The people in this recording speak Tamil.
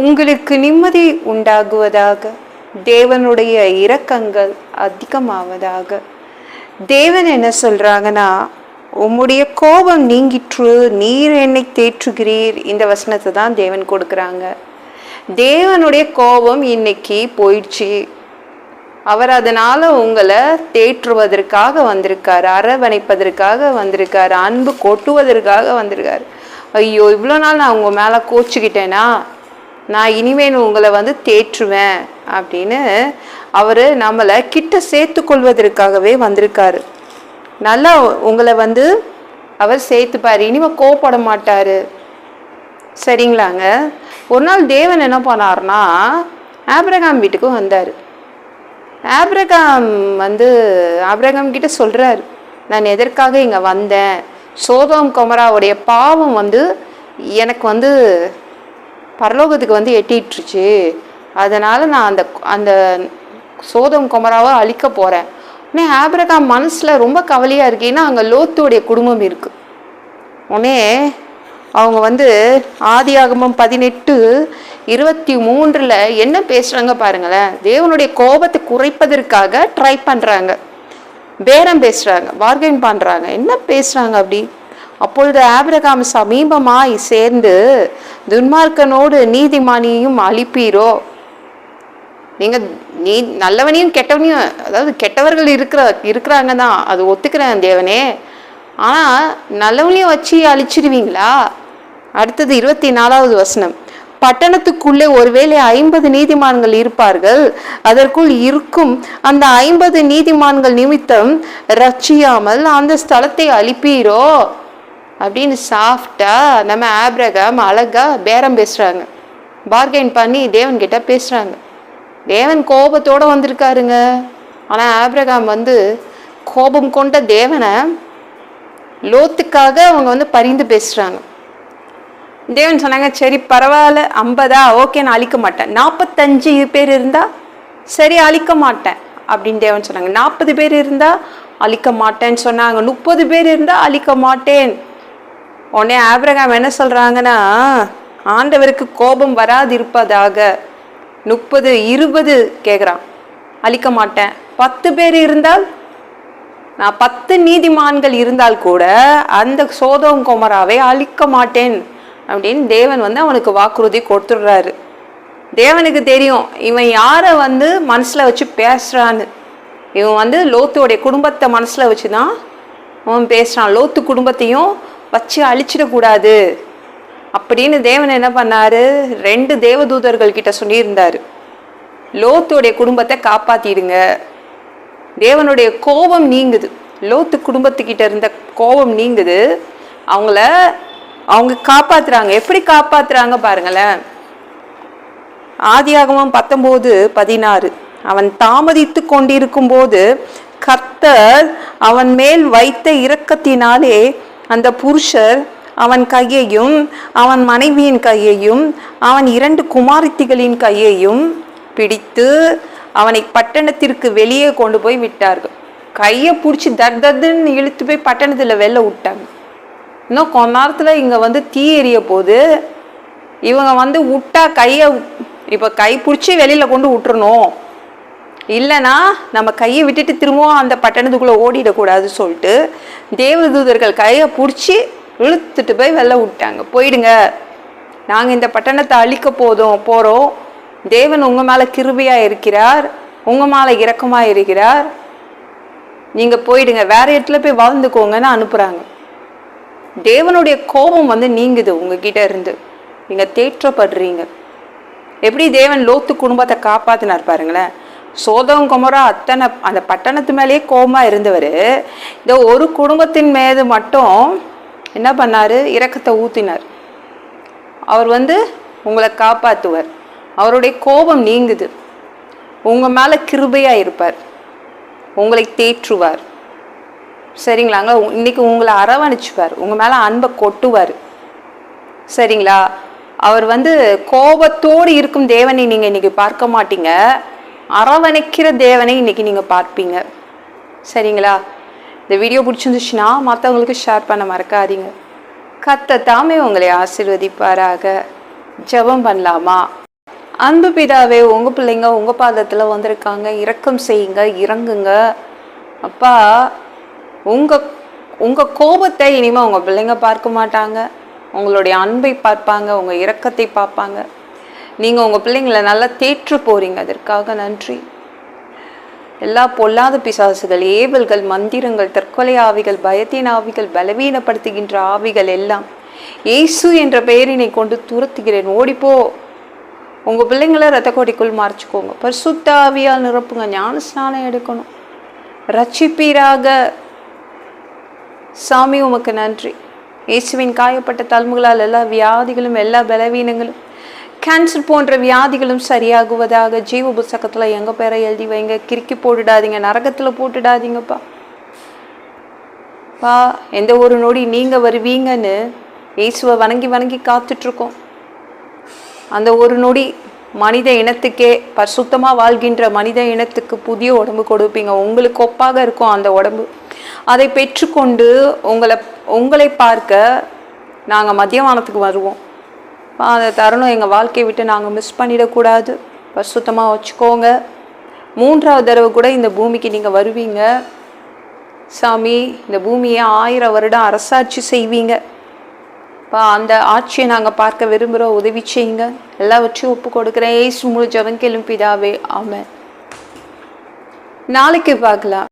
உங்களுக்கு நிம்மதி உண்டாகுவதாக தேவனுடைய இரக்கங்கள் அதிகமாவதாக. தேவன் என்ன சொல்கிறாங்கன்னா உம்முடைய கோபம் நீங்கிற்று நீர் என்னை தேற்றுகிறீர். இந்த வசனத்தை தான் தேவன் கொடுக்குறாங்க. தேவனுடைய கோபம் இன்னைக்கு போயிடுச்சு. அவர் அதனால் உங்களை தேற்றுவதற்காக வந்திருக்கார் அரவணைப்பதற்காக வந்திருக்காரு அன்பு கொட்டுவதற்காக வந்திருக்கார். ஐயோ இவ்வளோ நாள் நான் உங்கள் மேலே கோச்சுக்கிட்டேனா? நான் இனிமேல் உங்களை வந்து தேற்றுவேன் அப்படின்னு அவர் நம்மளை கிட்ட சேர்த்து கொள்வதற்காகவே வந்திருக்காரு. நல்லா உங்களை வந்து அவர் சேர்த்துப்பார். இனிமே கோவப்பட மாட்டார். சரிங்களாங்க? ஒரு நாள் தேவன் என்ன பண்ணார்னா ஆப்ரகாம் வீட்டுக்கு வந்தார். ஆப்ரகாம் வந்து ஆபிரகாம் கிட்ட சொல்கிறார் நான் எதற்காக இங்கே வந்தேன்? சோதம் குமராவுடைய பாவம் வந்து எனக்கு வந்து பரலோகத்துக்கு வந்து எட்டிட்டுருச்சு. அதனால் நான் அந்த அந்த சோதம் குமராவை அழிக்க போகிறேன் உடனே ஆபிரகாம் மனசில் ரொம்ப கவலையாக இருக்கு. ஏன்னா அங்க லோத்துடைய குடும்பம் இருக்குது உடனே அவங்க வந்து ஆதியாகமம் பதினெட்டு இருபத்தி மூன்றில் என்ன பேசுகிறாங்க பாருங்களேன். தேவனுடைய கோபத்தை குறைப்பதற்காக ட்ரை பண்ணுறாங்க பேரம் பேசுகிறாங்க பார்கெயின் பண்ணுறாங்க என்ன பேசுகிறாங்க அப்படி? அப்பொழுது ஆபிரகாம் சமீபமாய் சேர்ந்து துன்மார்க்கனோடு நீதிமானியையும் அழிப்பீரோ? நீங்கள் நீ நல்லவனையும் கெட்டவனையும் அதாவது கெட்டவர்கள் இருக்கிற இருக்கிறாங்க தான் அது ஒத்துக்கிறேன் தேவனே. ஆனால் நல்லவனையும் வச்சு அழிச்சிடுவீங்களா அடுத்தது இருபத்தி நாலாவது வசனம். பட்டணத்துக்குள்ளே ஒருவேளை ஐம்பது நீதிமான்கள் இருப்பார்கள். அதற்குள் இருக்கும் அந்த ஐம்பது நீதிமான்கள் நிமித்தம் ரட்சியாமல் அந்த ஸ்தலத்தை அழிப்பீரோ? அப்படின்னு சாஃப்டாக நம்ம ஆப்ரகாம் அழகாக பேரம் பேசுகிறாங்க பார்கெயின் பண்ணி தேவன் பேசுகிறாங்க தேவன் கோபத்தோட வந்திருக்காருங்க. ஆனால் ஆப்ரகாம் வந்து கோபம் கொண்ட தேவனை லோத்துக்காக அவங்க வந்து பரிந்து பேசுகிறாங்க தேவன் சொன்னாங்க சரி பரவாயில்ல ஐம்பதா? ஓகே நான் அழிக்க மாட்டேன். நாற்பத்தஞ்சு பேர் இருந்தால் சரி அழிக்க மாட்டேன். அப்படின்னு தேவன் சொன்னாங்க. நாற்பது பேர் இருந்தால் அழிக்க மாட்டேன்னு சொன்னாங்க. முப்பது பேர் இருந்தால் அழிக்க மாட்டேன். உடனே ஆப்ரகாம் என்ன சொல்கிறாங்கன்னா ஆண்டவருக்கு கோபம் வராது இருப்பதாக முப்பது இருபது கேட்குறான் அழிக்க மாட்டேன். பத்து பேர் இருந்தால் நான் பத்து நீதிமான்கள் இருந்தால் கூட அந்த சோதம் குமராவை அழிக்க மாட்டேன் அப்படின்னு தேவன் வந்து அவனுக்கு வாக்குறுதி கொடுத்துடுறாரு. தேவனுக்கு தெரியும் இவன் யாரை வந்து மனசில் வச்சு பேசுகிறான்னு இவன் வந்து லோத்துடைய குடும்பத்தை மனசில் வச்சு தான் அவன் பேசுகிறான் லோத்து குடும்பத்தையும் வச்சு அழிச்சிடக்கூடாது. அப்படின்னு தேவன் என்ன பண்ணாரு? ரெண்டு தேவதூதர்கள் கிட்ட சொல்லியிருந்தாரு. லோத்துடைய குடும்பத்தை காப்பாத்திடுங்க. தேவனுடைய கோபம் நீங்குது. லோத்து குடும்பத்துக்கிட்ட இருந்த கோபம் நீங்குது. அவங்கள அவங்க காப்பாத்துறாங்க. எப்படி காப்பாத்துறாங்க பாருங்களேன். ஆதியாகமம் பத்தொம்போது பதினாறு. அவன் தாமதித்து கொண்டிருக்கும் போது கர்த்தர் அவன் மேல் வைத்த இரக்கத்தினாலே அந்த புருஷர் அவன் கையையும் அவன் மனைவியின் கையையும் அவன் இரண்டு குமாரத்திகளின் கையையும் பிடித்து அவனை பட்டணத்திற்கு வெளியே கொண்டு போய் விட்டார்கள். கையை பிடிச்சி தர் தர்ன்னு இழுத்து போய் பட்டணத்தில் வெளில விட்டாங்க. இன்னும் கொஞ்ச நேரத்தில் இங்கே வந்து தீ எறிய போது இவங்க வந்து விட்டா கையை இப்போ கை பிடிச்சி வெளியில் கொண்டு விட்டுறணும். இல்லைன்னா நம்ம கையை விட்டுட்டு திரும்பவும் அந்த பட்டணத்துக்குள்ளே ஓடிடக்கூடாதுன்னு சொல்லிட்டு தேவதூதர்கள் கையை பிடிச்சி இழுத்துட்டு போய் வெளில விட்டாங்க. போயிடுங்க. நாங்கள் இந்த பட்டணத்தை அழிக்க போதும் போகிறோம் தேவன் உங்கள் மேலே கிருபையாக இருக்கிறார். உங்கள் மேலே இரக்கமாக இருக்கிறார். நீங்கள் போயிடுங்க. வேற இடத்துல போய் வாழ்ந்துக்கோங்கன்னு அனுப்புகிறாங்க தேவனுடைய கோபம் வந்து நீங்குது உங்ககிட்ட இருந்து. நீங்கள் தேற்றப்படுறீங்க. எப்படி தேவன் லோத்து குடும்பத்தை காப்பாத்தினார் பாருங்களேன். சோதம் குமரா அத்தனை அந்த பட்டணத்து மேலேயே கோபமா இருந்தவர். இந்த ஒரு குடும்பத்தின் மீது மட்டும் என்ன பண்ணார்? இரக்கத்தை ஊத்தினார். அவர் வந்து உங்களை காப்பாற்றுவார் அவருடைய கோபம் நீங்குது. உங்கள் மேலே கிருபையாக இருப்பார். உங்களை தேற்றுவார். சரிங்களாங்க? இன்னைக்கு உங்களை அரவணைச்சுவார் உங்கள் மேலே அன்பை கொட்டுவார். சரிங்களா? அவர் வந்து கோபத்தோடு இருக்கும் தேவனை நீங்கள் இன்னைக்கு பார்க்க மாட்டீங்க. அரவணைக்கிற தேவனை இன்னைக்கு நீங்கள் பார்ப்பீங்க. சரிங்களா? இந்த வீடியோ பிடிச்சிருந்துச்சுன்னா மற்றவங்களுக்கு ஷேர் பண்ண மறக்காதீங்க. கத்த தாமே உங்களை ஆசிர்வதிப்பாராக. ஜெபம் பண்ணலாமா? அன்பு பிதாவே உங்கள் பிள்ளைங்க உங்கள் பாதத்தில் வந்திருக்காங்க. இரக்கம் செய்யுங்க இறங்குங்க. அப்பா உங்கள் உங்கள் கோபத்தை இனிமேல் உங்கள் பிள்ளைங்க பார்க்க மாட்டாங்க. உங்களுடைய அன்பை பார்ப்பாங்க உங்கள் இரக்கத்தை பார்ப்பாங்க. நீங்கள் உங்கள் பிள்ளைங்களை நல்லா தேற்று போகிறீங்க அதற்காக நன்றி. எல்லா பொல்லாத பிசாசுகள் ஏவல்கள் மந்திரங்கள் தற்கொலை ஆவிகள் பயத்தின் ஆவிகள் பலவீனப்படுத்துகின்ற ஆவிகள் எல்லாம் இயேசு என்ற பெயரினை கொண்டு துரத்துகிறேன். ஓடிப்போ. உங்கள் பிள்ளைங்களை ரத்த கோடிக்குள் மறைச்சிக்கோங்க பரிசுத்த ஆவியால் நிரப்புங்க. ஞான ஸ்நானம் எடுக்கணும். ரட்சிப்பீராக சாமி உமக்கு நன்றி. இயேசுவின் காயப்பட்ட தழும்புகளால் எல்லா வியாதிகளும் எல்லா பலவீனங்களும் கேன்சர் போன்ற வியாதிகளும் சரியாகுவதாக ஜீவ புஸ்தகத்தில் எங்கள் பேரை எழுதி வைங்க. கிறுக்கி போட்டுடாதீங்க. நரகத்தில் போட்டுடாதீங்கப்பா. பா எந்த ஒரு நொடி நீங்கள் வருவீங்கன்னு இயேசுவை வணங்கி வணங்கி காத்துட்ருக்கோம். அந்த ஒரு நொடி மனித இனத்துக்கே பரிசுத்தமாக வாழ்கின்ற மனித இனத்துக்கு புதிய உடம்பு கொடுப்பீங்க. உங்களுக்கு ஒப்பாக இருக்கும் அந்த உடம்பு. அதை பெற்றுக்கொண்டு உங்களை உங்களை பார்க்க நாங்கள் மத்தியமானத்துக்கு வருவோம். அந்த தருணம் எங்கள் வாழ்க்கையை விட்டு நாங்கள் மிஸ் பண்ணிடக்கூடாது. பரிசுத்தமாக வச்சுக்கோங்க. மூன்றாவது தடவை கூட இந்த பூமிக்கு நீங்கள் வருவீங்க. சாமி இந்த பூமியை ஆயிரம் வருடம் அரசாட்சி செய்வீங்க. இப்போ அந்த ஆட்சியை நாங்கள் பார்க்க விரும்புகிறோம் உதவி செய்யுங்க. எல்லாவற்றையும் ஒப்பு கொடுக்குறேன். ஏசு முழு ஜவன் பிதாவே. ஆமாம் நாளைக்கு பார்க்கலாம்.